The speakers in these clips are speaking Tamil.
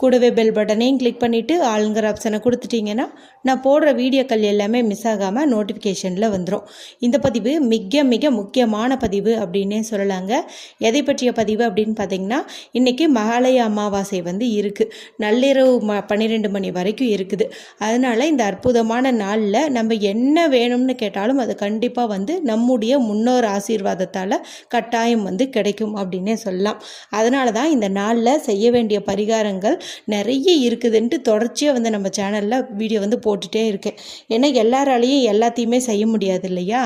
கூடவே பெல் பட்டனையும் கிளிக் பண்ணிவிட்டு ஆளுங்கிற ஆப்ஷனை கொடுத்துட்டிங்கன்னா நான் போடுற வீடியோக்கள் எல்லாமே மிஸ் ஆகாமல் நோட்டிஃபிகேஷனில் வந்துடும் இந்த பதிவு மிக மிக முக்கியமான பதிவு அப்படின்னே சொல்லலாங்க. எதை பற்றிய பதிவு அப்படின்னு பார்த்தீங்கன்னா இன்றைக்கி மகாலய அமாவாசை வந்து இருக்குது நள்ளிரவு ம பன்னிரெண்டு மணி வரைக்கும் இருக்குது. அதனால் இந்த அற்புதமான நாளில் நம்ம என்ன வேணும்னு கேட்டாலும் அது கண்டிப்பாக வந்து நம்முடைய முன்னோர் ஆசீர்வாதத்தால் கட்டாயம் வந்து கிடைக்கும் அப்படின்னே சொல்லலாம். அதனால தான் இந்த நாளில் செய்ய வேண்டிய பரிகாரங்கள் நிறைய இருக்குதுன்ட்டு தொடர்ச்சியாக வந்து நம்ம சேனலில் வீடியோ வந்து போட்டுகிட்டே இருக்கேன். ஏன்னா எல்லாராலையும் எல்லாத்தையுமே செய்ய முடியாது இல்லையா?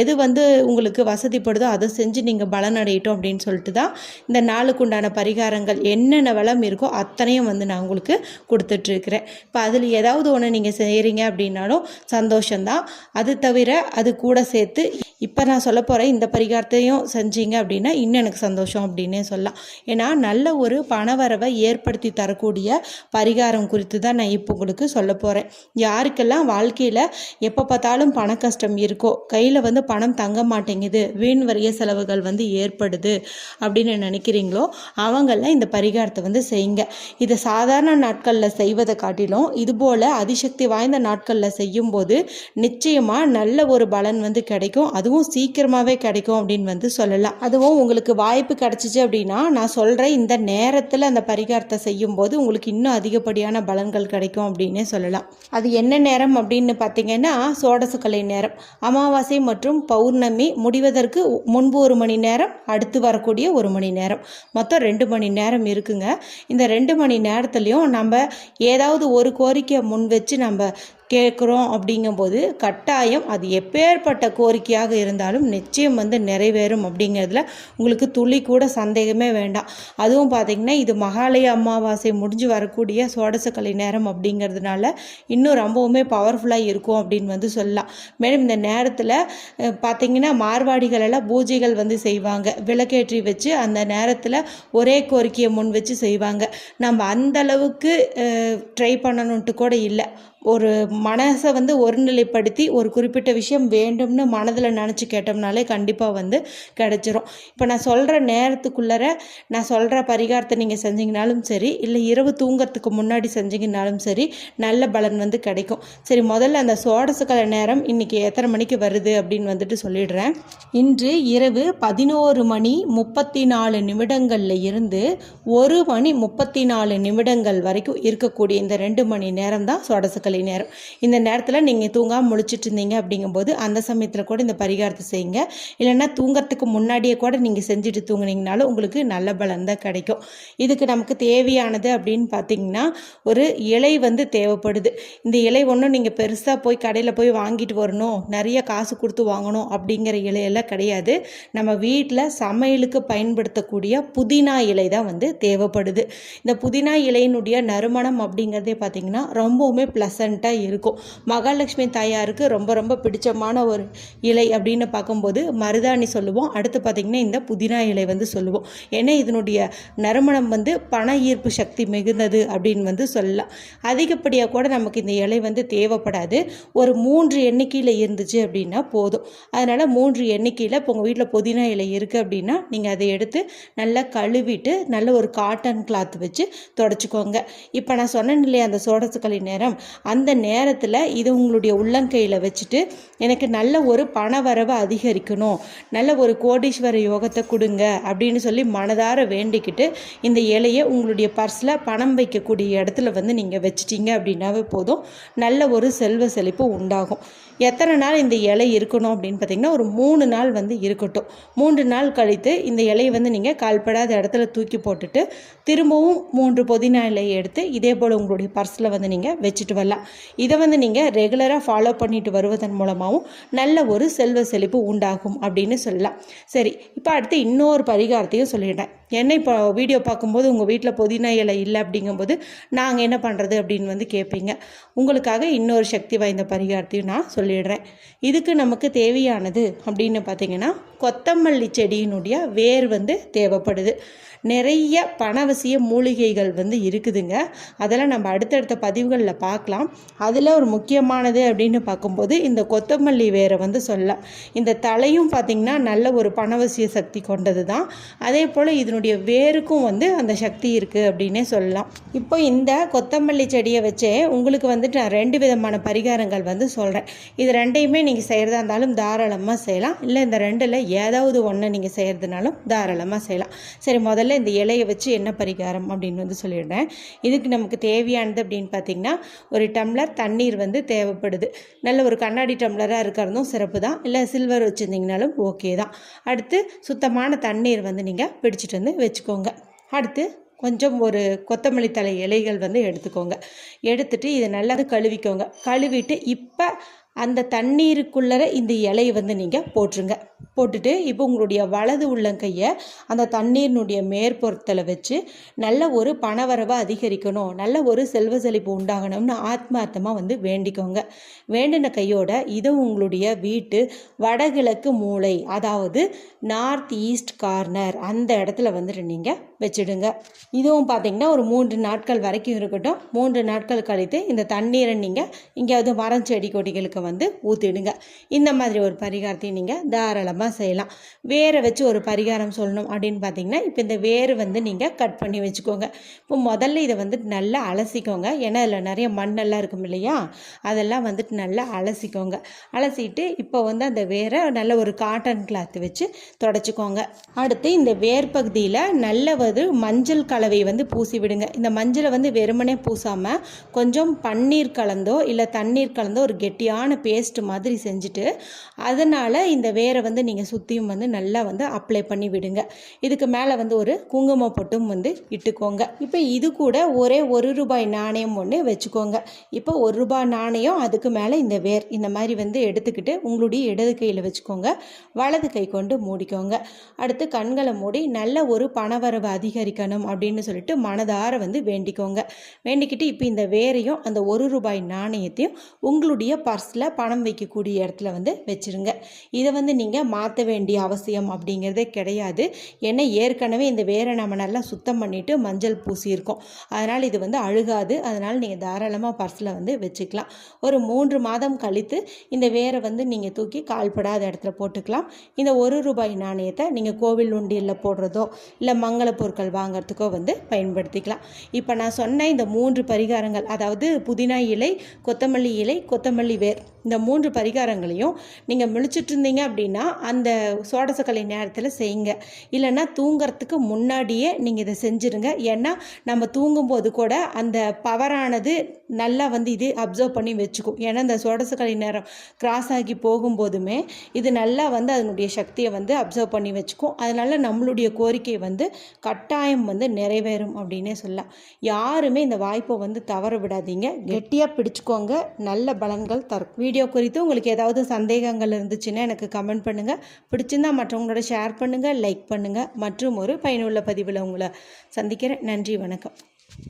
எது வந்து உங்களுக்கு வசதிப்படுதோ அதை செஞ்சு நீங்கள் பலன் அப்படின்னு சொல்லிட்டு தான் இந்த நாளுக்கு உண்டான பரிகாரங்கள் என்னென்ன வளம் இருக்கோ அத்தனையும் வந்து நான் உங்களுக்கு கொடுத்துட்ருக்குறேன் இப்போ அதில் ஏதாவது ஒன்று நீங்கள் செய்கிறீங்க அப்படின்னாலும் சந்தோஷம்தான். அது தவிர அது கூட சேர்த்து இப்போ நான் சொல்ல போகிற இந்த பரிகாரத்தையும் செஞ்சீங்க அப்படின்னா இன்னும் எனக்கு சந்தோஷம் அப்படின்னே சொல்லலாம். ஏன்னா நல்ல ஒரு பணவரவை ஏற்படுத்தி தரக்கூடிய பரிகாரம் குறித்து தான் நான் இப்போ உங்களுக்கு சொல்ல போகிறேன் யாருக்கெல்லாம் வாழ்க்கையில் எப்போ பார்த்தாலும் பண கஷ்டம் இருக்கோ கையில் வந்து பணம் தங்க மாட்டேங்குது வீண் வரிய செலவுகள் வந்து ஏற்படுது அப்படின்னு நினைக்கிறீங்களோ அவங்கெல்லாம் இந்த பரிகாரத்தை வந்து செய்யுங்க. இதை சாதாரண நாட்களில் செய்வதை காட்டிலும் இதுபோல் அதிசக்தி வாய்ந்த நாட்களில் செய்யும்போது நிச்சயமாக நல்ல ஒரு பலன் வந்து கிடைக்கும். அதுவும் சீக்கிரமாகவே கிடைக்கும் அப்படின்னு வந்து சொல்லலாம் அதுவும் உங்களுக்கு வாய்ப்பு கிடச்சிச்சு அப்படின்னா நான் சொல்கிற இந்த நேரத்தில் அந்த பரிகாரத்தை செய்யும்போது உங்களுக்கு இன்னும் அதிகப்படியான பலன்கள் கிடைக்கும் அப்படின்னே சொல்லலாம். அது என்ன நேரம் அப்படின்னு பார்த்தீங்கன்னா சோடசக்கலை நேரம். அமாவாசை மற்றும் பௌர்ணமி முடிவதற்கு முன்பு ஒரு மணி நேரம் அடுத்து வரக்கூடிய ஒரு மணி நேரம். மொத்தம் ரெண்டு மணி நேரம் இருக்குங்க. இந்த ரெண்டு மணி நேரத்துலையும் நம்ம ஏதாவது ஒரு கோரிக்கையை முன் வச்சு நம்ம கேட்குறோம் அப்படிங்கும்போது கட்டாயம் அது எப்பேற்பட்ட கோரிக்கையாக இருந்தாலும் நிச்சயம் வந்து நிறைவேறும் அப்படிங்கிறதுல உங்களுக்கு துளி கூட சந்தேகமே வேண்டாம். அதுவும் பார்த்திங்கன்னா இது மகாலய அமாவாசை முடிஞ்சு வரக்கூடிய சோடசக்கலை நேரம் அப்படிங்கிறதுனால இன்னும் ரொம்பவுமே பவர்ஃபுல்லாக இருக்கும் அப்படின்னு வந்து சொல்லலாம். மேலும் இந்த நேரத்தில் பார்த்திங்கன்னா மார்வாடிகளெல்லாம் பூஜைகள் வந்து செய்வாங்க. விளக்கேற்றி வச்சு அந்த நேரத்தில் ஒரே கோரிக்கையை முன் வச்சு செய்வாங்க. நம்ம அந்த அளவுக்கு ட்ரை பண்ணணுன்ட்டு கூட இல்லை. ஒரு மனசை வந்து ஒருநிலைப்படுத்தி ஒரு குறிப்பிட்ட விஷயம் வேண்டும்னு மனதில் நினச்சி கேட்டோம்னாலே கண்டிப்பாக வந்து கிடச்சிரும். இப்போ நான் சொல்கிற நேரத்துக்குள்ளர நான் சொல்கிற பரிகாரத்தை நீங்கள் செஞ்சீங்கனாலும் சரி இல்லை இரவு தூங்கிறதுக்கு முன்னாடி செஞ்சீங்கனாலும் சரி நல்ல பலன் வந்து கிடைக்கும். சரி முதல்ல அந்த சோடசுக்கலை நேரம் இன்றைக்கி எத்தனை மணிக்கு வருது அப்படின்னு வந்துட்டு சொல்லிடுறேன். இன்று இரவு பதினோரு மணி முப்பத்தி நாலு நிமிடங்களில் இருந்து ஒரு மணி முப்பத்தி நாலு நிமிடங்கள் வரைக்கும் இருக்கக்கூடிய இந்த ரெண்டு மணி நேரம் தான் சோடசுக்கல் காலை நேரம். இந்த நேரத்தில் நீங்கள் தூங்காமல் முழிச்சிட்டு இருந்தீங்க அப்படிங்கும்போது அந்த சமயத்தில் கூட இந்த பரிகாரத்தை செய்யுங்க. இல்லைன்னா தூங்கிறதுக்கு முன்னாடியே கூட நீங்கள் செஞ்சுட்டு தூங்குனீங்கனாலும் உங்களுக்கு நல்ல பலன் தான் கிடைக்கும். இதுக்கு நமக்கு தேவையானது அப்படின்னு பார்த்தீங்கன்னா ஒரு இலை வந்து தேவைப்படுது. இந்த இலை ஒன்றும் நீங்கள் பெருசாக போய் கடையில் போய் வாங்கிட்டு வரணும். நிறைய காசு கொடுத்து வாங்கணும் அப்படிங்கிற இலையெல்லாம் கிடையாது. நம்ம வீட்டில் சமையலுக்கு பயன்படுத்தக்கூடிய புதினா இலை தான் வந்து தேவைப்படுது. இந்த புதினா இலையினுடைய நறுமணம் அப்படிங்கிறதே பார்த்தீங்கன்னா ரொம்பவுமே ப்ளஸ் ப்ரெசண்ட்டாக இருக்கும். மகாலட்சுமி தாயாருக்கு ரொம்ப ரொம்ப பிடிச்சமான ஒரு இலை அப்படின்னு பார்க்கும்போது மருதாணி சொல்லுவோம். அடுத்து பார்த்திங்கன்னா இந்த புதினா இலை வந்து சொல்லுவோம். ஏன்னா இதனுடைய நறுமணம் வந்து பண ஈர்ப்பு சக்தி மிகுந்தது அப்படின்னு வந்து சொல்லலாம். அதிகப்படியாக கூட நமக்கு இந்த இலை வந்து தேவைப்படாது. ஒரு மூன்று எண்ணிக்கையில் இருந்துச்சு அப்படின்னா போதும். அதனால் மூன்று எண்ணிக்கையில் இப்போ உங்கள் வீட்டில் புதினா இலை இருக்குது அப்படின்னா நீங்கள் அதை எடுத்து நல்லா கழுவிட்டு நல்ல ஒரு காட்டன் கிளாத் வச்சு தொடச்சிக்கோங்க. இப்போ நான் சொன்னேன் இல்லையா அந்த சோடசுக்களி நேரம் அந்த நேரத்தில் இது உங்களுடைய உள்ளங்கையில் வச்சுட்டு எனக்கு நல்ல ஒரு பண வரவை அதிகரிக்கணும் நல்ல ஒரு கோடீஸ்வர யோகத்தை கொடுங்க அப்படின்னு சொல்லி மனதார வேண்டிக்கிட்டு இந்த இலையை உங்களுடைய பர்ஸில் பணம் வைக்கக்கூடிய இடத்துல வந்து நீங்கள் வச்சிட்டீங்க அப்படின்னாவே போதும். நல்ல ஒரு செல்வ செழிப்பு உண்டாகும். எத்தனை நாள் இந்த இலை இருக்கணும் அப்படின்னு பார்த்தீங்கன்னா ஒரு மூணு நாள் வந்து இருக்கட்டும். மூன்று நாள் கழித்து இந்த இலையை வந்து நீங்கள் கால்படாத இடத்துல தூக்கி போட்டுட்டு திரும்பவும் மூன்று புதினா இலையை எடுத்து இதே போல் உங்களுடைய பர்ஸில் வந்து நீங்கள் வச்சுட்டு வரலாம். இதை வந்து நீங்கள் ரெகுலராக ஃபாலோ பண்ணிட்டு வருவதன் மூலமாகவும் நல்ல ஒரு செல்வ செழிப்பு உண்டாகும் அப்படின்னு சொல்லலாம். சரி இப்போ அடுத்து இன்னொரு பரிகாரத்தையும் சொல்லிடுறேன். என்ன இப்போ வீடியோ பார்க்கும்போது உங்கள் வீட்டில் புதினா இலை இல்லை அப்படிங்கும்போது நாங்கள் என்ன பண்ணுறது அப்படின்னு வந்து கேட்பீங்க உங்களுக்காக இன்னொரு சக்தி வாய்ந்த பரிகாரத்தையும் நான் சொல்லிடுறேன். இதுக்கு நமக்கு தேவையானது அப்படின்னு பார்த்தீங்கன்னா கொத்தமல்லி செடியினுடைய வேர் வந்து தேவைப்படுது. நிறைய பணவசிய மூலிகைகள் வந்து இருக்குதுங்க. அதெல்லாம் நம்ம அடுத்தடுத்த பதிவுகளில் பார்க்கலாம் அதில் ஒரு முக்கியமானது அப்படின்னு பார்க்கும்போது இந்த கொத்தமல்லி வேரை வந்து சொல்லலாம். இந்த தலையும் பார்த்திங்கன்னா நல்ல ஒரு பணவசிய சக்தி கொண்டது தான் அதே போல் இது இதனுடைய வேருக்கும் வந்து அந்த சக்தி இருக்குது அப்படின்னே சொல்லலாம். இப்போ இந்த கொத்தமல்லி செடியை வச்சே உங்களுக்கு வந்துட்டு நான் ரெண்டு விதமான பரிகாரங்கள் வந்து சொல்கிறேன் இது ரெண்டையுமே நீங்கள் செய்கிறதா இருந்தாலும் தாராளமாக செய்யலாம். இல்லை இந்த ரெண்டில் ஏதாவது ஒன்று நீங்கள் செய்கிறதுனாலும் தாராளமாக செய்யலாம். சரி முதல்ல இந்த இலையை வச்சு என்ன பரிகாரம் அப்படின்னு வந்து சொல்லிடுறேன். இதுக்கு நமக்கு தேவையானது அப்படின்னு பார்த்தீங்கன்னா ஒரு டம்ளர் தண்ணீர் வந்து தேவைப்படுது. நல்ல ஒரு கண்ணாடி டம்ளராக இருக்கிறதும் சிறப்பு தான் இல்லை சில்வர் வச்சுருந்தீங்கனாலும் ஓகே தான். அடுத்து சுத்தமான தண்ணீர் வந்து நீங்கள் பிடிச்சிட்டு வந்து வச்சுக்கோங்க. அடுத்து கொஞ்சம் ஒரு கொத்தமல்லி தலை இலைகள் வந்து எடுத்துக்கோங்க. எடுத்துட்டு இதை நல்லா கழுவிக்கோங்க. கழுவிட்டு இப்போ அந்த தண்ணீருக்குள்ளே இந்த இலையை வந்து நீங்கள் போட்டுருங்க. போட்டுட்டு இப்போ உங்களுடைய வலது உள்ளங்கையை அந்த தண்ணீரினுடைய மேற்புறத்தில் வச்சு நல்ல ஒரு பணவரவை அதிகரிக்கணும். நல்ல ஒரு செல்வ செழிப்பு உண்டாகணும்னு ஆத்மார்த்தமாக வந்து வேண்டிக்கோங்க. வேண்டின கையோட இதை உங்களுடைய வீட்டு வடகிழக்கு மூளை அதாவது நார்த் ஈஸ்ட் கார்னர் அந்த இடத்துல வந்துட்டு நீங்கள் வச்சுடுங்க. இதுவும் பார்த்தீங்கன்னா ஒரு மூன்று நாட்கள் வரைக்கும் இருக்கட்டும். மூன்று நாட்கள் கழித்து இந்த தண்ணீரை நீங்கள் எங்கேயாவது மரம் செடி கொடிகளுக்கு வந்து ஊற்றிடுங்க இந்த மாதிரி ஒரு பரிகாரத்தையும் நீங்கள் தாராளமாக செய்யலாம். வேரை வச்சு ஒரு பரிகாரம் சொல்லணும் அப்படின்னு பார்த்தீங்கன்னா இப்போ இந்த வேர் வந்து நீங்கள் கட் பண்ணி வச்சுக்கோங்க. இப்போ முதல்ல இதை வந்துட்டு நல்லா அலசிக்கோங்க. ஏன்னா அதில் நிறைய மண்ணெல்லாம் இருக்கும் இல்லையா? அதெல்லாம் வந்துட்டு நல்லா அலசிக்கோங்க. அலசிட்டு இப்போ வந்து அந்த வேரை நல்ல ஒரு காட்டன் கிளாத் வச்சு தொடச்சிக்கோங்க. அடுத்து இந்த வேர் பகுதியில் நல்ல ஒரு மஞ்சள் கலவை வந்து பூசி விடுங்க. இந்த மஞ்சளை வந்து வெறுமனே பூசாமல் கொஞ்சம் பன்னீர் கலந்தோ இல்லை தண்ணீர் கலந்தோ ஒரு கெட்டியான பேஸ்ட் மாதிரி செஞ்சுட்டு அதனால் இந்த வேரை வந்து நீங்கள் சுற்றியும் வந்து நல்லா வந்து அப்ளை பண்ணி விடுங்க. இதுக்கு மேலே வந்து ஒரு குங்கும பொட்டும் வந்து இட்டுக்கோங்க. இப்போ இது கூட ஒரே ஒரு ரூபாய் நாணயம் ஒன்று வச்சுக்கோங்க. இப்போ ஒரு ரூபாய் நாணயம் அதுக்கு மேலே இந்த வேர் இந்த மாதிரி வந்து எடுத்துக்கிட்டு உங்களுடைய இடது கையில் வச்சுக்கோங்க. வலது கை கொண்டு மூடிக்கோங்க. அடுத்து கண்களை மூடி நல்ல ஒரு பணவரவு அதிகரிக்கணும் அப்படின்னு சொல்லிட்டு மனதார வந்து வேண்டிக்கோங்க. வேண்டிக்கிட்டு இப்போ இந்த வேரையும் அந்த ஒரு ரூபாய் நாணயத்தையும் உங்களுடைய பர்ஸில் பணம் வைக்கக்கூடிய இடத்துல வந்து வச்சுருங்க. இதை வந்து நீங்கள் மாற்ற வேண்டிய அவசியம் அப்படிங்கிறதே கிடையாது. ஏன்னா ஏற்கனவே இந்த வேரை நம்ம நல்லா சுத்தம் பண்ணிவிட்டு மஞ்சள் பூசியிருக்கோம். அதனால் இது வந்து அழுகாது. அதனால் நீங்கள் தாராளமாக பர்ஸில் வந்து வச்சுக்கலாம். ஒரு மூன்று மாதம் கழித்து இந்த வேரை வந்து நீங்கள் தூக்கி கால்படாத இடத்துல போட்டுக்கலாம். இந்த ஒரு ரூபாய் நாணயத்தை நீங்கள் கோவில் உண்டியலில் போடுறதோ இல்லை மங்கள பொருட்கள் வாங்கிறதுக்கோ வந்து பயன்படுத்திக்கலாம். இப்போ நான் சொன்ன இந்த மூன்று பரிகாரங்கள் அதாவது புதினா இலை கொத்தமல்லி இலை கொத்தமல்லி வேர் இந்த மூன்று பரிகாரங்களையும் நீங்கள் முழிச்சிட்டு இருந்தீங்க அப்படின்னா அந்த சோடசக்கலை நேரத்தில் செய்யுங்க. இல்லைன்னா தூங்கிறதுக்கு முன்னாடியே நீங்கள் இதை செஞ்சுருங்க. ஏன்னா நம்ம தூங்கும்போது கூட அந்த பவரானது நல்லா வந்து இது அப்சர்வ் பண்ணி வச்சுக்கும் ஏன்னா இந்த சோடசக்கலை நேரம் கிராஸ் ஆகி போகும்போதுமே இது நல்லா வந்து அதனுடைய சக்தியை வந்து அப்சர்வ் பண்ணி வச்சுக்கும். அதனால் நம்மளுடைய கோரிக்கை வந்து கட்டாயம் வந்து நிறைவேறும் அப்படின்னே சொல்லலாம். யாருமே இந்த வாய்ப்பை வந்து தவற விடாதீங்க. கெட்டியாக பிடிச்சிக்கோங்க. நல்ல பலன்கள் தரும். வீடியோ குறித்து உங்களுக்கு ஏதாவது சந்தேகங்கள் இருந்துச்சுன்னா எனக்கு கமெண்ட் பண்ணுங்கள் பிடிச்சிருந்தா மற்றவங்களோட ஷேர் பண்ணுங்கள் லைக் பண்ணுங்கள் மற்றும் ஒரு பயனுள்ள பதிவில் உங்களை சந்திக்கிறேன். நன்றி வணக்கம்.